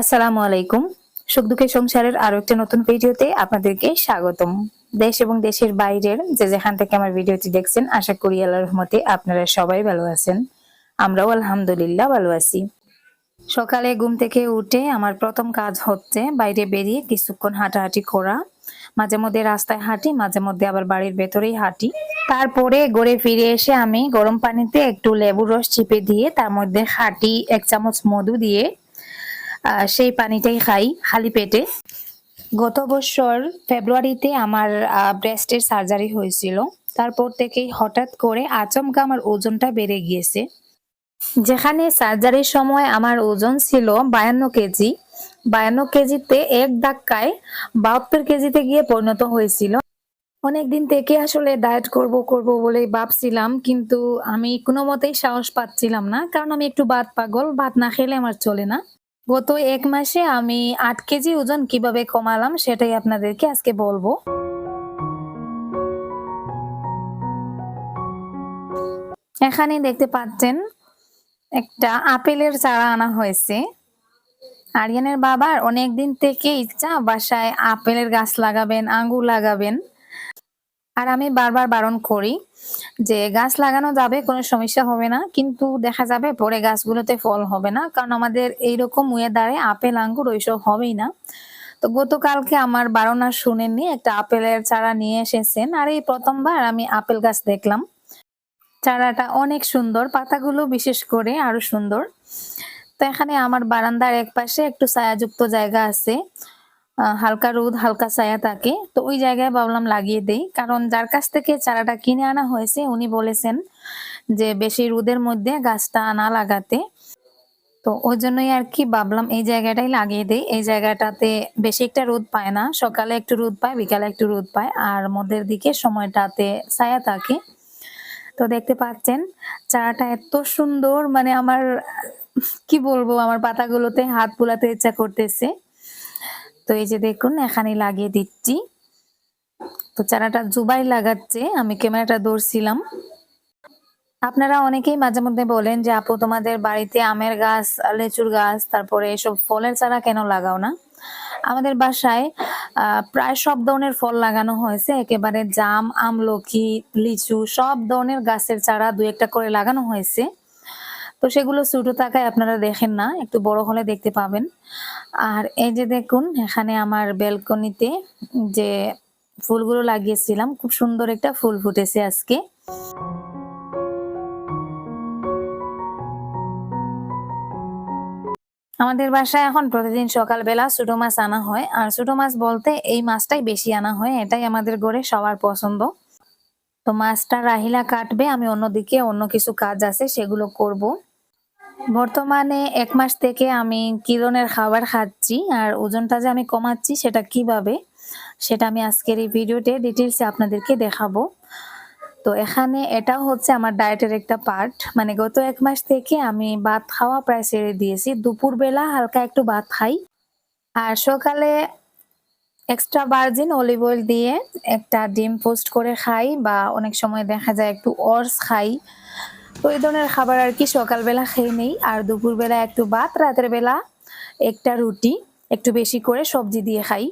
আসসালামু আলাইকুম। সুখ দুঃখের সংসারের আরও একটা নতুন ভিডিওতে আপনাদেরকে স্বাগতম। দেশ এবং দেশের বাইরের যে যেখান থেকে আমার ভিডিওটি দেখছেন, আশা করি আল্লাহর রহমতে আপনারা সবাই ভালো আছেন। আমরাও আলহামদুলিল্লাহ ভালো আছি। সকালে ঘুম থেকে উঠে আমার প্রথম কাজ হচ্ছে বাইরে বেরিয়ে কিছুক্ষণ হাঁটাহাঁটি করা। মাঝে মধ্যে রাস্তায় হাঁটি, মাঝে মধ্যে আবার বাড়ির ভেতরেই হাঁটি। তারপরে গড়ে ফিরে এসে আমি গরম পানিতে একটু লেবুর রস চিপে দিয়ে তার মধ্যে হাঁটি, এক চামচ মধু দিয়ে সেই পানিটাই খাই খালি পেটে। গত বছর ফেব্রুয়ারিতে আমার ব্রেস্টের সার্জারি হয়েছিল। তারপর থেকেই হঠাৎ করে আচমকা আমার ওজনটা বেড়ে গিয়েছে। যেখানে সার্জারির সময় আমার ওজন ছিল বায়ান্ন কেজি। বায়ান্ন কেজিতে এক ধাক্কায় বাহাত্তর কেজিতে গিয়ে পরিণত হয়েছিল। অনেকদিন থেকে আসলে ডায়েট করব করব বলে ভাবছিলাম, কিন্তু আমি কোনো মতেই সাহস পাচ্ছিলাম না। কারণ আমি একটু ভাত পাগল ভাত না খেলে আমার চলে না। গত এক মাসে আমি আট কেজি ওজন কীভাবে কমালাম সেটাই আপনাদেরকে আজকে বলব। এখানে দেখতে পাচ্ছেন, একটা আপেলের চারা আনা হয়েছে। আরিয়ানের বাবার অনেকদিন থেকে ইচ্ছা বাসায় আপেলের গাছ লাগাবেন, আঙ্গুর লাগাবেন। আর আমি বারবার বারণ করি যে গাছ লাগানো যাবে, কোনো সমস্যা হবে না। কিন্তু দেখা যাবে পরে গাছগুলোতে ফল হবে না, কারণ আমাদের এইরকম ওয়েদারে আপেল, আঙ্গুর ওইসব হবেই না। তো গতকালকে আমার বারণ শুনেননি, একটা আপেলের চারা নিয়ে এসেছেন, আর এই প্রথমবার আমি আপেল গাছ দেখলাম। চারাটা অনেক সুন্দর, পাতাগুলো বিশেষ করে আরও সুন্দর। তো এখানে আমার বারান্দার এক পাশে একটু ছায়াযুক্ত জায়গা আছে। হালকা রোদ, হালকা ছায়া থাকে। তো ওই জায়গায় ভাবলাম লাগিয়ে দেই। কারণ যার কাছ থেকে চারাটা কিনে আনা হয়েছে, উনি বলেছেন যে বেশি রোদের মধ্যে গাছটা না লাগাতে। তো ওই জন্যই আর কি ভাবলাম এই জায়গাটাই লাগিয়ে দেই। এই জায়গাটাতে বেশি একটা রোদ পায় না। সকালে একটু রোদ পায়, বিকালে একটু রোদ পায়। আর মধ্যের দিকে সময়টাতে ছায়া থাকে। তো দেখতে পাচ্ছেন, চারাটা এত সুন্দর। মানে আমার, কি বলব, আমার পাতাগুলোতে হাত বুলাতে ইচ্ছা করতেছে। তো এই যে দেখুন, এখানে লাগিয়ে দিচ্ছি। তো চারাটা জুবাই লাগাচ্ছে, আমি ক্যামেরাটা ধরছিলাম। আপনারা অনেকেই মাঝে মধ্যে বলেন যে, আপু, তোমাদের বাড়িতে আমের গাছ, লেচুর গাছ, তারপরে এসব ফলের চারা কেন লাগাও না? আমাদের বাসায় প্রায় সব ধরনের ফল লাগানো হয়েছে। একেবারে জাম আমলকি লিচু, সব ধরনের গাছের চারা দু একটা করে লাগানো হয়েছে। তো সেগুলো ছোট থাকায় আপনারা দেখেন না, একটু বড় হলে দেখতে পাবেন। আর এই যে দেখুন, এখানে আমার বেলকনিতে যে ফুলগুলো লাগিয়েছিলাম, খুব সুন্দর একটা ফুল ফুটেছে আজকে। আমাদের বাসায় এখন প্রতিদিন সকালবেলা ছোট মাছ আনা হয়, আর ছোট মাছ বলতে এই মাছটাই বেশি আনা হয়, এটাই আমাদের ঘরে সবার পছন্দ। তো মাছটা রাহিলা কাটবে, আমি অন্যদিকে অন্য কিছু কাজ আছে, সেগুলো করব। বর্তমানে এক মাস থেকে আমি কি ধরনের খাবার খাচ্ছি, আর ওজনটা যে আমি কমাচ্ছি সেটা কীভাবে, সেটা আমি আজকের এই ভিডিওতে ডিটেলসে আপনাদেরকে দেখাবো। তো এখানে এটাও হচ্ছে আমার ডায়েটের একটা পার্ট মানে গত এক মাস থেকে আমি ভাত খাওয়া প্রায় ছেড়ে দিয়েছি। দুপুরবেলা হালকা একটু ভাত খাই, আর সকালে এক্সট্রা ভার্জিন অলিভ অয়েল দিয়ে একটা ডিম পোস্ট করে খাই বা অনেক সময় দেখা যায় একটু অর্স খাই। তো এই ধরনের খাবার আর কি সকালবেলা খেয়ে নেই, আর দুপুরবেলা একটু ভাত, রাতের বেলা একটা রুটি, একটু বেশি করে সবজি দিয়ে খাই।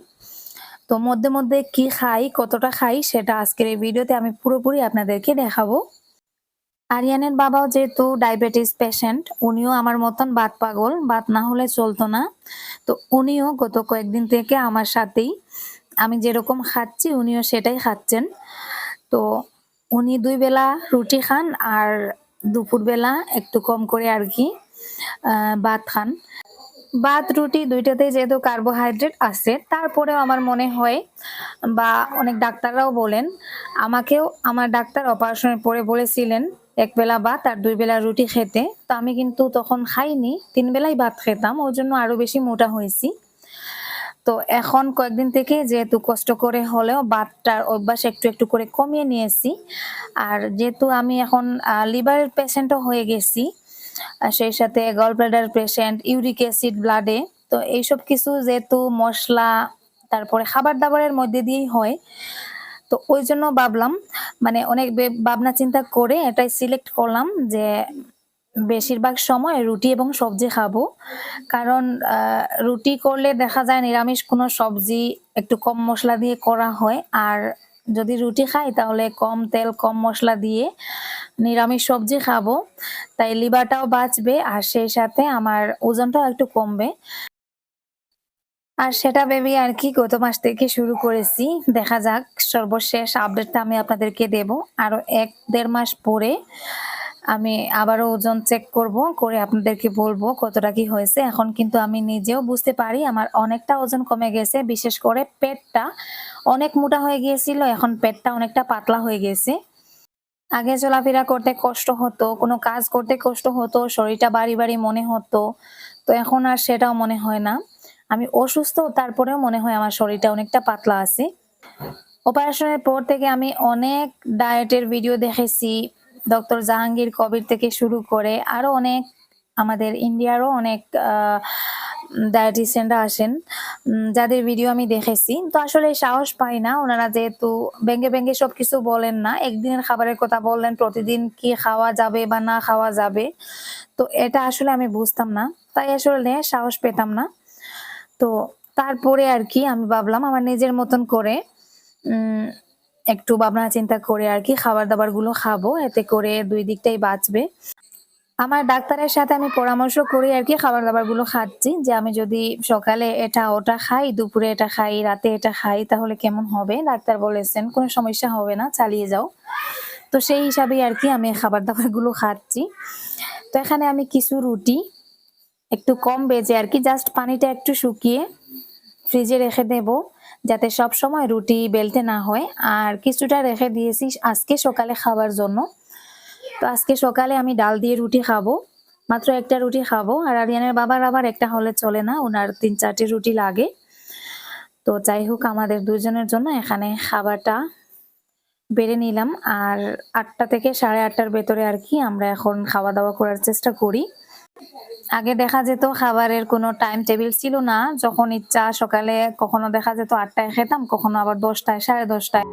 তো মধ্যে মধ্যে কি খাই, কতটা খাই, সেটা আজকের এই ভিডিওতে আমি পুরোপুরি আপনাদেরকে দেখাবো। আরিয়ানের বাবাও যেহেতু ডায়াবেটিস পেশেন্ট, উনিও আমার মতন বাত পাগল, বাত না হলে চলতো না। তো উনিও গত কয়েকদিন থেকে আমার সাথেই, আমি যেরকম খাচ্ছি উনিও সেটাই খাচ্ছেন। তো উনি দুই বেলা রুটি খান আর দুপুরবেলা একটু কম করে আর কি ভাত খান। ভাত, রুটি দুইটাতেই যেহেতু কার্বোহাইড্রেট আছে, তারপরেও আমার মনে হয় বা অনেক ডাক্তাররাও বলেন, আমাকেও, আমার ডাক্তার অপারেশনের পরে বলেছিলেন এক বেলা ভাত আর দুই বেলা রুটি খেতে। তো আমি কিন্তু তখন খাইনি, তিন বেলাই ভাত খেতাম ওই জন্য আরও বেশি মোটা হয়েছি। তো এখন কয়েকদিন থেকে যেহেতু কষ্ট করে হলেও ভাতটার অভ্যাস একটু একটু করে কমিয়ে নিয়েছি। আর যেহেতু আমি এখন লিভারের পেশেন্টও হয়ে গেছি সেই সাথে gall bladder patient uric acid ব্লাডে তো এইসব কিছু যেহেতু মশলা, তারপরে খাবার দাবারের মধ্যে দিয়েই হয়। তো ওই জন্য ভাবলাম মানে অনেক ভাবনা চিন্তা করে এটাই সিলেক্ট করলাম যে বেশিরভাগ সময় রুটি এবং সবজি খাব। কারণ রুটি করলে দেখা যায় নিরামিষ কোনো সবজি একটু কম মশলা দিয়ে করা হয়। আর যদি রুটি খাই তাহলে কম তেল, কম মশলা দিয়ে নিরামিষ সবজি খাব। তাই লিভারটাও বাঁচবে আর সেই সাথে আমার ওজনটাও একটু কমবে। আর সেটা বেবি আর কি গত মাস থেকে শুরু করেছি। দেখা যাক, সর্বশেষ আপডেটটা আমি আপনাদেরকে দেব। আরও এক, দেড় মাস পরে আমি আবারও ওজন চেক করব, করে আপনাদেরকে বলব কতটা কি হয়েছে। এখন কিন্তু আমি নিজেও বুঝতে পারি, আমার অনেকটা ওজন কমে গেছে। বিশেষ করে পেটটা অনেক মোটা হয়ে গিয়েছিল, এখন পেটটা অনেকটা পাতলা হয়ে গেছে। আগে চলাফেরা করতে কষ্ট হতো, কোনো কাজ করতে কষ্ট হতো, শরীরটা বাড়ি বাড়ি মনে হতো। তো এখন আর সেটাও মনে হয় না। আমি অসুস্থ, তারপরেও মনে হয় আমার শরীরটা অনেকটা পাতলা আছে। অপারেশনের পর থেকে আমি অনেক ডায়েটের ভিডিও দেখেছি ডক্টর জাহাঙ্গীর কবির থেকে শুরু করে আরও অনেক, আমাদের ইন্ডিয়ারও অনেক ডায়েটিশিয়ানরা আসেন যাদের ভিডিও আমি দেখেছি। তো আসলে সাহস পাই না, ওনারা যেহেতু ব্যঙ্গে ব্যঙ্গে সবকিছু বলেন না, একদিনের খাবারের কথা বললেন, প্রতিদিন কি খাওয়া যাবে বা না খাওয়া যাবে। তো এটা আসলে আমি বুঝতাম না, তাই আসলে সাহস পেতাম না। তো তারপরে আর কি আমি ভাবলাম আমার নিজের মতন করে একটু ভাবনা চিন্তা করে আর কি খাবার দাবারগুলো খাব, এতে করে দুই দিকটাই বাঁচবে। আমার ডাক্তারের সাথে আমি পরামর্শ করি আর কি খাবার দাবারগুলো খাচ্ছি, যে আমি যদি সকালে এটা ওটা খাই, দুপুরে এটা খাই, রাতে এটা খাই, তাহলে কেমন হবে? ডাক্তার বলেছেন, কোনো সমস্যা হবে না, চালিয়ে যাও। তো সেই হিসাবেই আর কি আমি খাবার দাবারগুলো খাচ্ছি। তো এখানে আমি কিছু রুটি একটু কম বেজে আর কি জাস্ট পানিটা একটু শুকিয়ে ফ্রিজে রেখে দেব, যাতে সব সময় রুটি বেলতে না হয়। আর কিছুটা রেখে দিয়েছি আজকে সকালে খাবার জন্য। তো আজকে সকালে আমি ডাল দিয়ে রুটি খাব, মাত্র একটা রুটি খাব। আর আরিয়ানের বাবার আবার একটা হলে চলে না ওনার তিন চারটি রুটি লাগে। তো যাই হোক, আমাদের দুজনের জন্য এখানে খাবারটা বেড়ে নিলাম। আর আটটা থেকে সাড়ে আটটার ভেতরে আর কি আমরা এখন খাওয়া দাওয়া করার চেষ্টা করি। আগে দেখা যেত খাবারের কোনো টাইম টেবিল ছিল না। যখন ইচ্ছা সকালে কখনো দেখা যেত আটটায় খেতাম, কখনো আবার দশটায়, সাড়ে দশটায়।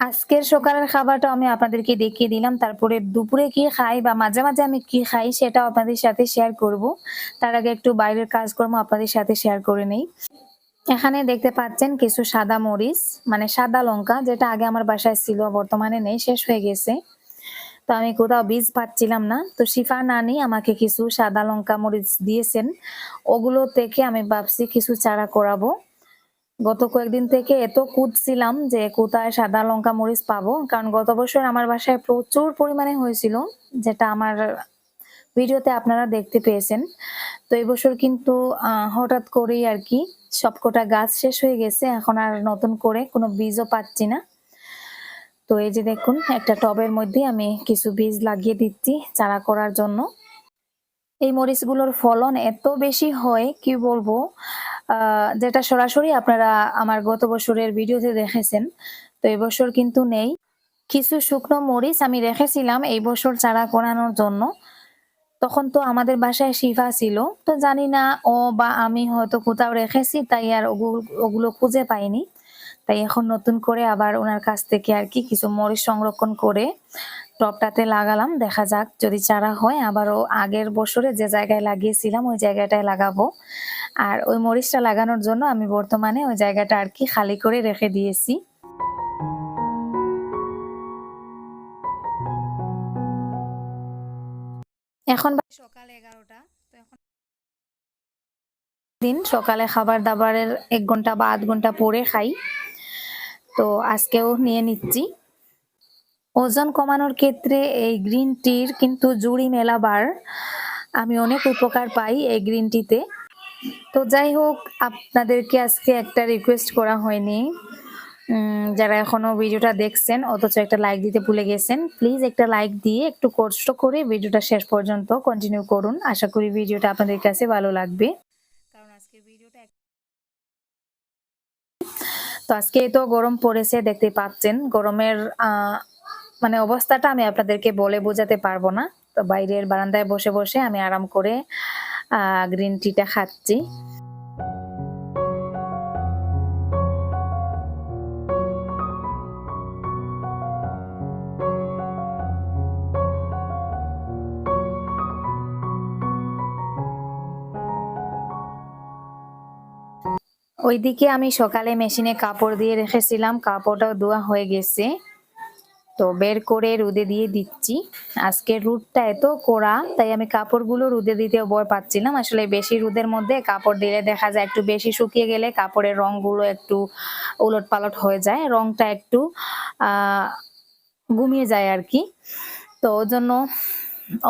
আজকের সকালের খাবারটা আমি আপনাদেরকে দেখিয়ে দিলাম। তারপরে দুপুরে কি খাই বা মাঝে মাঝে আমি কি খাই সেটাও আপনাদের সাথে শেয়ার করব। তার আগে একটু বাইরের কাজকর্ম আপনাদের সাথে শেয়ার করে নেই। এখানে দেখতে পাচ্ছেন কিছু সাদা মরিচ মানে সাদা লঙ্কা, যেটা আগে আমার বাসায় ছিল, বর্তমানে নেই, শেষ হয়ে গেছে। তো আমি কোথাও বীজ পাচ্ছিলাম না। তো শিফা নানি আমাকে কিছু সাদা লঙ্কা মরিচ দিয়েছেন। ওগুলো থেকে আমি ভাবছি কিছু চারা করাবো। গত কয়েকদিন থেকে এত কুদছিলাম যে কোথায় সাদা লঙ্কা মরিচ পাবো। কারণ গত বছর আমার বাসায় প্রচুর পরিমাণে হয়েছিল, যেটা আমার ভিডিওতে আপনারা দেখতে পেয়েছেন। তো এই বছর কিন্তু হঠাৎ করেই আর কি সবকটা গাছ শেষ হয়ে গেছে, এখন আর নতুন করে কোনো বীজও পাচ্ছি না। তো এই যে দেখুন, একটা টবের মধ্যে আমি কিছু বীজ লাগিয়ে দিচ্ছি চারা করার জন্য। এই মরিচগুলোর ফলন এত বেশি হয়, কি বলব? যেটা সরাসরি আপনারা আমার গত বছরের ভিডিওতে দেখেছেন, তো এবছর কিন্তু নেই। কিছু শুকনো মরিচ আমি রেখেছিলাম এই বছর চারা করানোর জন্য। তখন তো আমাদের বাসায় শিফা ছিল। তো জানি না ও বা আমি হয়তো কোথাও রেখেছি, তাই আর ওগুলো খুঁজে পাইনি। তাই এখন নতুন করে আবার ওনার কাছ থেকে আর কি কিছু মরিচ সংরক্ষণ করে টবটাতে লাগালাম। দেখা যাক যদি চারা হয়, আবারও আগের বছরে যে জায়গায় লাগিয়েছিলাম, ওই জায়গাটায় লাগাবো। আর ওই মরিচটা লাগানোর জন্য আমি বর্তমানে ওই জায়গাটা আর কি খালি করে রেখে দিয়েছি। এখন সকাল এগারোটা তো এখন দিন সকালে খাবার দাবারের এক ঘণ্টা বা আধ ঘণ্টা পরে খাই। তো আজকেও নিয়ে নিচ্ছি। ওজন কমানোর ক্ষেত্রে এই গ্রিন টির কিন্তু জুড়ি মেলাবার আমি অনেক উপকার পাই এই গ্রিন টিতে। তো যাই হোক আপনাদেরকে আজকে একটা রিকোয়েস্ট করা হয়নি। যারা এখনও ভিডিওটা দেখছেন, অথচ একটা লাইক দিতে ভুলে গেছেন প্লিজ একটা লাইক দিয়ে একটু কষ্ট করে ভিডিওটা শেষ পর্যন্ত কন্টিনিউ করুন। আশা করি ভিডিওটা আপনাদের কাছে ভালো লাগবে। তো আজকে তো গরম পড়েছে, দেখতে পাচ্ছেন। গরমের মানে অবস্থাটা আমি আপনাদেরকে বলে বোঝাতে পারব না। তো বাইরের বারান্দায় বসে বসে আমি আরাম করে গ্রিন টিটা খাচ্ছি। ওইদিকে আমি সকালে মেশিনে কাপড় দিয়ে রেখেছিলাম, কাপড়টাও ধোয়া হয়ে গেছে। তো বের করে রোদে দিয়ে দিচ্ছি। আজকে রোদটা এত কড়া, তাই আমি কাপড়গুলো রোদে দিতেও ভয় পাচ্ছিলাম। আসলে বেশি রোদের মধ্যে কাপড় দিলে দেখা যায় একটু বেশি শুকিয়ে গেলে কাপড়ের রংগুলো একটু উলট পালট হয়ে যায়, রংটা একটু ঘুমিয়ে যায় আর কি। তো জন্য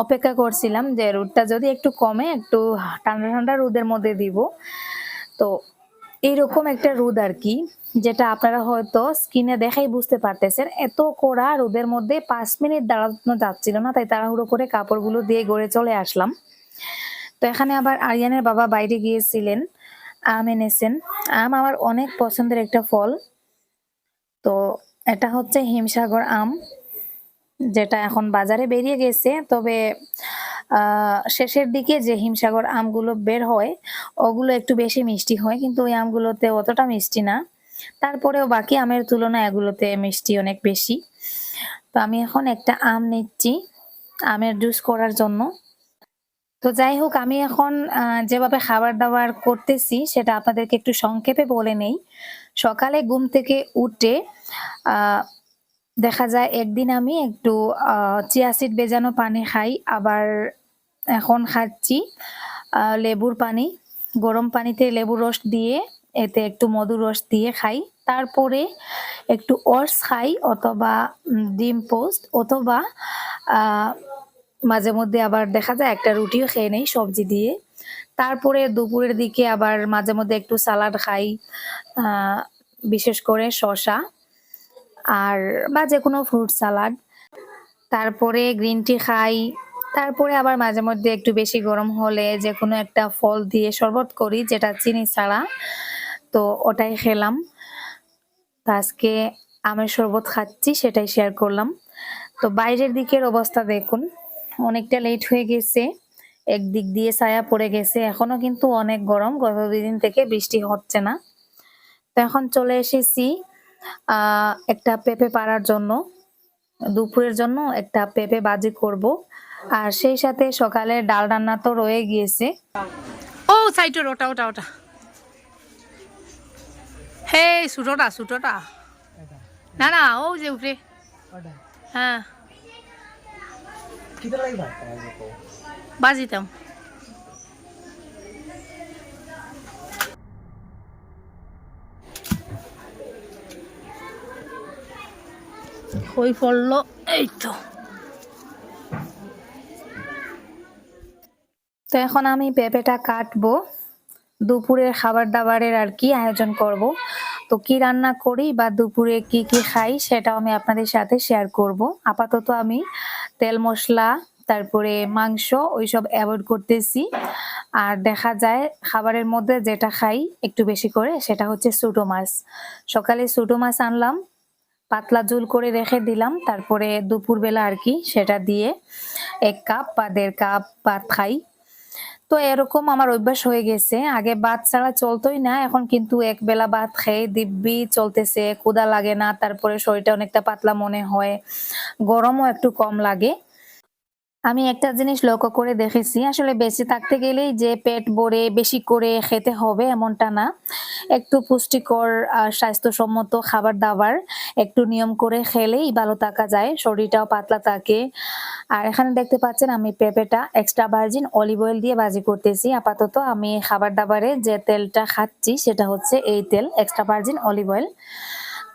অপেক্ষা করছিলাম যে রোদটা যদি একটু কমে, একটু ঠান্ডা ঠান্ডা রোদের মধ্যে দিব। তো এইরকম একটা রোদ আর কি যেটা আপনারা হয়তো স্কিনে দেখাই বুঝতে পারতেছেন, এত কড়া রোদের মধ্যে পাঁচ মিনিট দাঁড়ানো যাচ্ছিল না, তাই তাড়াহুড়ো করে কাপড়গুলো দিয়ে গড়ে চলে আসলাম। তো এখানে আবার আরিয়ানের বাবা বাইরে গিয়েছিলেন, আম এনেছেন। আম আমার অনেক পছন্দের একটা ফল। তো এটা হচ্ছে হিমসাগর আম, যেটা এখন বাজারে বেরিয়ে গেছে, তবে শেষের দিকে যে হিমসাগর আমগুলো বের হয়, ওগুলো একটু বেশি মিষ্টি হয়, কিন্তু ওই আমগুলোতে অতটা মিষ্টি না। তারপরেও বাকি আমের তুলনায় এগুলোতে মিষ্টি অনেক বেশি। তো আমি এখন একটা আম নিচ্ছি, আমের জুস করার জন্য। তো যাই হোক, আমি এখন যেভাবে খাবার দাবার করতেছি, সেটা আপনাদেরকে একটু সংক্ষেপে বলে নেই। সকালে ঘুম থেকে উঠে দেখা যায় একদিন আমি একটু চিয়া সিড বেজানো পানি খাই, আবার এখন খাচ্ছি। লেবুর পানি, গরম পানিতে লেবুর রস দিয়ে, এতে একটু মধুর রস দিয়ে খাই। তারপরে একটু ওটস খাই অথবা ডিম পোস্ট অথবা মাঝে মধ্যে আবার দেখা যায় একটা রুটিও খেয়ে নেই সবজি দিয়ে। তারপরে দুপুরের দিকে আবার মাঝে মধ্যে একটু সালাড খাই বিশেষ করে শশা আর বা যে কোনো ফ্রুট সালাড। তারপরে গ্রিন টি খাই তারপরে আবার মাঝে মধ্যে একটু বেশি গরম হলে যে কোনো একটা ফল দিয়ে শরবত করি, যেটা চিনি ছাড়া। তো ওটাই খেলাম। আজকে আমের শরবত খাচ্ছি, সেটাই শেয়ার করলাম। তো বাইরের দিকের অবস্থা দেখুন, অনেকটা লেট হয়ে গেছে। একদিক দিয়ে ছায়া পড়ে গেছে। এখনও কিন্তু অনেক গরম, গত দুদিন থেকে বৃষ্টি হচ্ছে না। তো এখন চলে এসেছি একটা পেঁপে পাড়ার জন্য। দুপুরের জন্য একটা পেঁপে বাজি করব। আর সেই সাথে সকালে ডাল রান্না তো রয়ে গিয়েছে। ও সাইডের ওটা ওটা ওটা। হে, সুটোটা সুটোটা। না না, ও যে উপরে হ্যাঁ. বাজিতাম। হই পড়ল, এই তো। তো এখন আমি পেঁপেটা কাটবো। দুপুরের খাবার দাবারের আর কি আয়োজন করব। তো কি রান্না করি বা দুপুরে কি কি খাই সেটাও আমি আপনাদের সাথে শেয়ার করব। আপাতত আমি তেল মশলা, তারপরে মাংস ওইসব অ্যাভয়েড করতেছি। আর দেখা যায় খাবারের মধ্যে যেটা খাই একটু বেশি করে সেটা হচ্ছে ছোটো মাছ। সকালে ছোটো মাছ আনলাম, পাতলা ঝোল করে রেখে দিলাম, তারপরে দুপুরবেলা আর কি সেটা দিয়ে এক কাপ বা দেড় কাপ ভাত খাই। তো এরকম আমার অভ্যাস হয়ে গেছে। আগে ভাত ছাড়া চলতোই না, এখন কিন্তু এক বেলা ভাত খেয়ে দিব্যি চলতেছে, ক্ষুধা লাগে না, তারপরে শরীরটা অনেকটা পাতলা মনে হয়, গরমও একটু কম লাগে। আমি একটা জিনিস লক্ষ্য করে দেখেছি, আসলে বেঁচে থাকতে গেলেই যে পেট ভরে বেশি করে খেতে হবে এমনটা না। একটু পুষ্টিকর স্বাস্থ্যসম্মত খাবার দাবার, একটু নিয়ম করে খেলেই ভালো থাকা যায়, শরীরটাও পাতলা থাকে। আর এখানে দেখতে পাচ্ছেন আমি পেঁপেটা এক্সট্রা ভার্জিন অলিভ অয়েল দিয়ে ভাজি করতেছি। আপাতত আমি খাবার দাবারে যে তেলটা খাচ্ছি সেটা হচ্ছে এই তেল এক্সট্রা ভার্জিন অলিভ অয়েল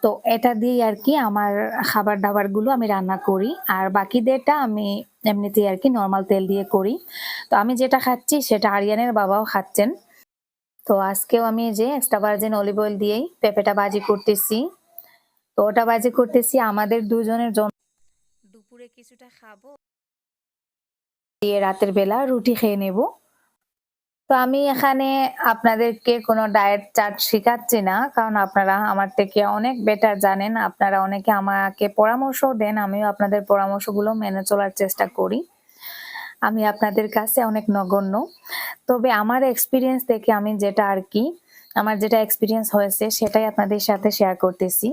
তো এটা দিয়ে আর কি আমার খাবার দাবারগুলো আমি রান্না করি। আর বাকিদেরটা আমি এমনিতেই আর কি নর্মাল তেল দিয়ে করি। তো আমি যেটা খাচ্ছি সেটা আরিয়ানের বাবাও খাচ্ছেন। তো আজকেও আমি যে এক্সট্রা ভার্জিন অলিভ অয়েল দিয়েই পেঁপেটা বাজি করতেছি। তো ওটা বাজি করতেছি আমাদের দুজনের জন্য। দুপুরে কিছুটা খাব। দিয়ে রাতের বেলা রুটি খেয়ে নেব। তো আমি এখানে আপনাদেরকে কোনো ডায়েট চার্ট শেখাচ্ছি না, কারণ আপনারা আমার থেকে অনেক বেটার জানেন। আপনারা অনেকে আমাকে পরামর্শ দেন, আমিও আপনাদের পরামর্শগুলো মেনে চলার চেষ্টা করি। আমি আপনাদের কাছে অনেক নগণ্য। তবে আমার এক্সপিরিয়েন্স থেকে আমি যেটা আর কি, আমার যেটা এক্সপিরিয়েন্স হয়েছে সেটাই আপনাদের সাথে শেয়ার করতেছি।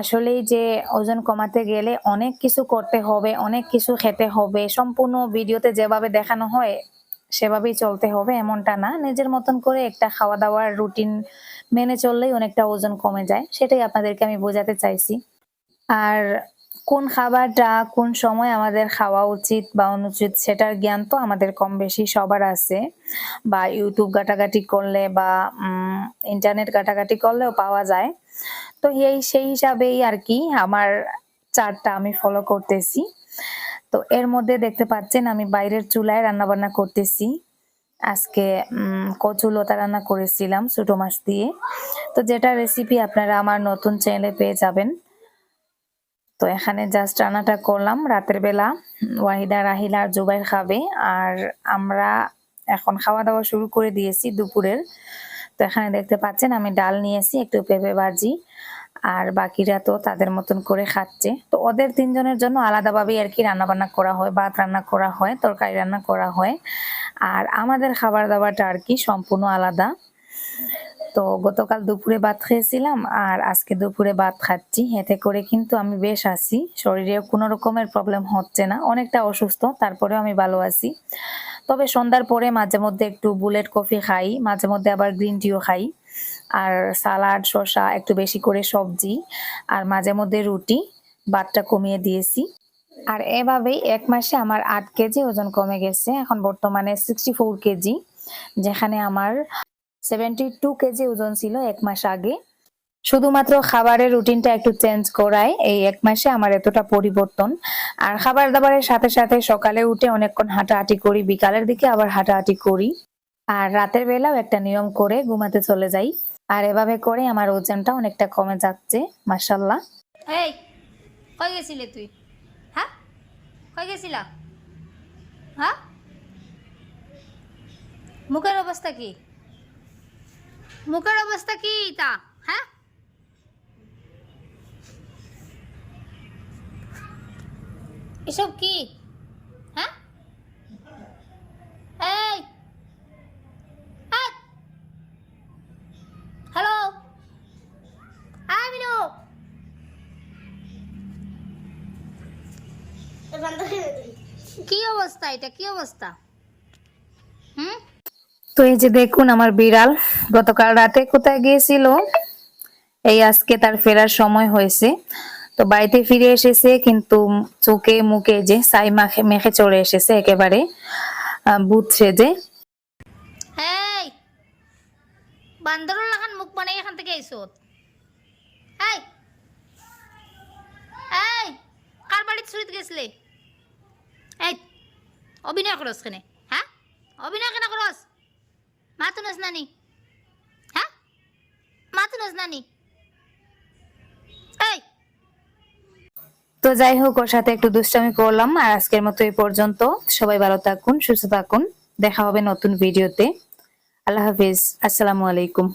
আসলে যে ওজন কমাতে গেলে অনেক কিছু করতে হবে, অনেক কিছু খেতে হবে। সম্পূর্ণ ভিডিওতে যেভাবে দেখানো হয় সেভাবেই চলতে হবে, এমনটা না। নিজের মতন করে একটা খাওয়া দাওয়ার রুটিন মেনে চললেই অনেকটা ওজন কমে যায়, সেটাই আপনাদেরকে আমি বোঝাতে চাইছি। আর কোন খাবারটা কোন সময় আমাদের খাওয়া উচিত বা অনুচিত সেটার জ্ঞান তো আমাদের কম বেশি সবার আছে। বা ইউটিউব ঘাটাঘাটি করলে বা ইন্টারনেট ঘাটাঘাটি করলেও পাওয়া যায়। তো এই সেই হিসাবেই আর কি আমার চারটা আমি ফলো করতেছি। তো এর মধ্যে দেখতে পাচ্ছেন আমি বাইরের চুলায় রান্না বান্না করতেছি। আজকে কচু লতা রান্না করেছিলাম ছোটো মাছ দিয়ে। তো যেটা রেসিপি আপনারা আমার নতুন চ্যানেলে পেয়ে যাবেন। তো এখানে জাস্ট রান্নাটা করলাম। রাতের বেলা, ওয়াহিদা, রাহিলা আর জুবাইর খাবে। আর আমরা এখন খাওয়া দাওয়া শুরু করে দিয়েছি দুপুরের। তো এখানে দেখতে পাচ্ছেন আমি ডাল নিয়েছি, একটু পেঁপে ভাজি। আর বাকিরা তো তাদের মতন করে খাচ্ছে। তো ওদের তিনজনের জন্য আলাদাভাবেই আর কি রান্না বান্না করা হয়, ভাত রান্না করা হয়, তরকারি রান্না করা হয়। আর আমাদের খাবার দাবারটা আর কি সম্পূর্ণ আলাদা। তো গতকাল দুপুরে ভাত খেয়েছিলাম আর আজকে দুপুরে ভাত খাচ্ছি। এতে করে কিন্তু আমি বেশ আছি। শরীরে কোনো রকমের প্রবলেম হচ্ছে না। অনেকটা অসুস্থ, তারপরেও আমি ভালো আছি। তবে সন্ধ্যার পরে মাঝে মধ্যে একটু বুলেট কফি খাই, মাঝে মধ্যে আবার গ্রিন টিও খাই। আর সালাড, শসা একটু বেশি করে সবজি আর মাঝে মধ্যে রুটি ভাতটা কমিয়ে দিয়েছি। আর এভাবেই এক মাসে আমার আট কেজি ওজন কমে গেছে। এখন বর্তমানে সিক্সটি ফোর কেজি, যেখানে আমার সেভেন্টি টু কেজি ওজন ছিল এক মাস আগে। শুধুমাত্র খাবারের রুটিনটা একটু চেঞ্জ করায় এই এক মাসে আমার এতটা পরিবর্তন। আর খাবার দাবারের সাথে সাথে সকালে উঠে অনেকক্ষণ হাঁটাহাঁটি করি, বিকালের দিকে আবার হাঁটাহাঁটি করি। আর রাতের বেলাও একটা নিয়ম করে ঘুমাতে চলে যাই। আর এভাবে করে আমার ওজনটা অনেকটা কমে যাচ্ছে মাসাল্লাহ এই, কই গেছিলে তুই? হ্যাঁ? কই গেছিলা? হ্যাঁ? মুখের অবস্থা কি? মুখের অবস্থা কি তা? হ্যাঁ? এসব কি হ্যাঁ এই হ্যালো হ্যাঁ মিনু কি অবস্থা এটা কি অবস্থা? হুম? তো এই যে দেখুন আমার বিড়াল গতকাল রাতে কোথায় গিয়েছিল? এই আজকে তার ফেরার সময় হয়েছে। তো বাড়িতে ফিরে এসেছে কিন্তু চোখে মুখে যে সাই মাখে মেখে চলে এসেছে একেবারে ভূত সেজে। এই বান্দরের লাগান মুখ বানাই এখান থেকে আইসত এই এই কার বাড়িতে চুরিতে গেছিলে? এই অভিনয় করস কেনে? হ্যাঁ অভিনয় কেন করস মা তো নাচ নানি হ্যাঁ মা তো নাচ নানি তো যাই হোক, ওর সাথে একটু দুষ্টামি করলাম, আর আজকের মতো এই পর্যন্ত। সবাই ভালো থাকুন, সুস্থ থাকুন। দেখা হবে নতুন ভিডিওতে। আল্লাহ হাফিজ। আসসালামু আলাইকুম।